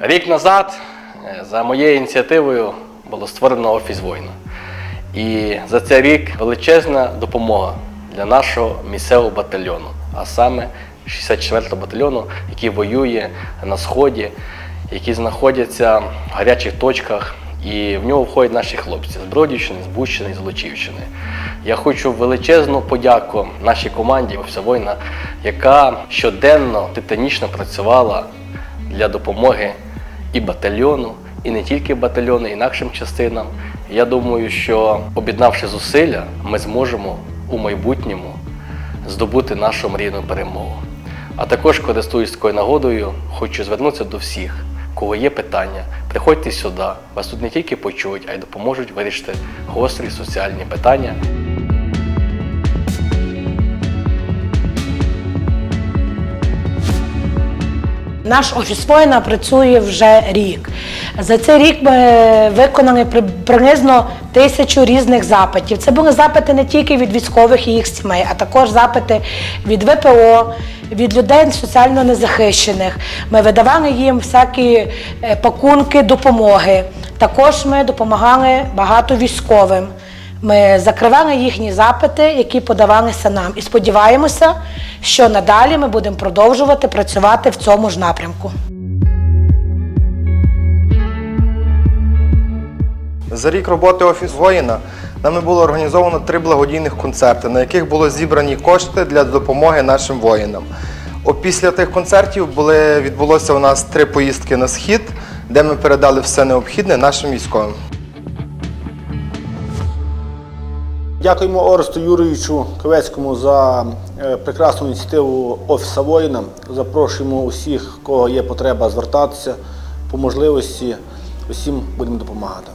Рік назад е, за моєю ініціативою було створено офіс воїна. І за цей рік величезна допомога для нашого місцевого батальйону, а саме 64-го батальйону, який воює на сході, які знаходяться в гарячих точках. І в нього входять наші хлопці з Бродівщини, з Бущини, з Лучівщини. Я хочу величезну подяку нашій команді «Офіса воїна, яка щоденно титанічно працювала для допомоги і батальйону, і не тільки батальйону, і інакшим частинам. Я думаю, що об'єднавши зусилля, ми зможемо у майбутньому здобути нашу мрійну перемогу. А також, користуюсь такою нагодою, хочу звернутися до всіх, кого є питання. Приходьте сюди. Вас тут не тільки почують, а й допоможуть вирішити гострі соціальні питання. Наш офіс воїна працює вже рік. За цей рік ми виконали при- приблизно тисячу різних запитів. Це були запити не тільки від військових і їх сімей, а також запити від ВПО, від людей соціально незахищених. Ми видавали їм всякі е, пакунки допомоги. Також ми допомагали багато військовим. Ми закривали їхні запити, які подавалися нам, і сподіваємося, що надалі ми будемо продовжувати працювати в цьому ж напрямку. За рік роботи Офіс воїна нами було організовано три благодійних концерти, на яких було зібрані кошти для допомоги нашим воїнам. Опісля тих концертів були, відбулося у нас три поїздки на схід, де ми передали все необхідне нашим військовим. Дякуємо Оресту Юрійовичу Ковецькому за е, прекрасну ініціативу Офіса воїна. Запрошуємо усіх, кого є потреба звертатися по можливості. Усім будемо допомагати.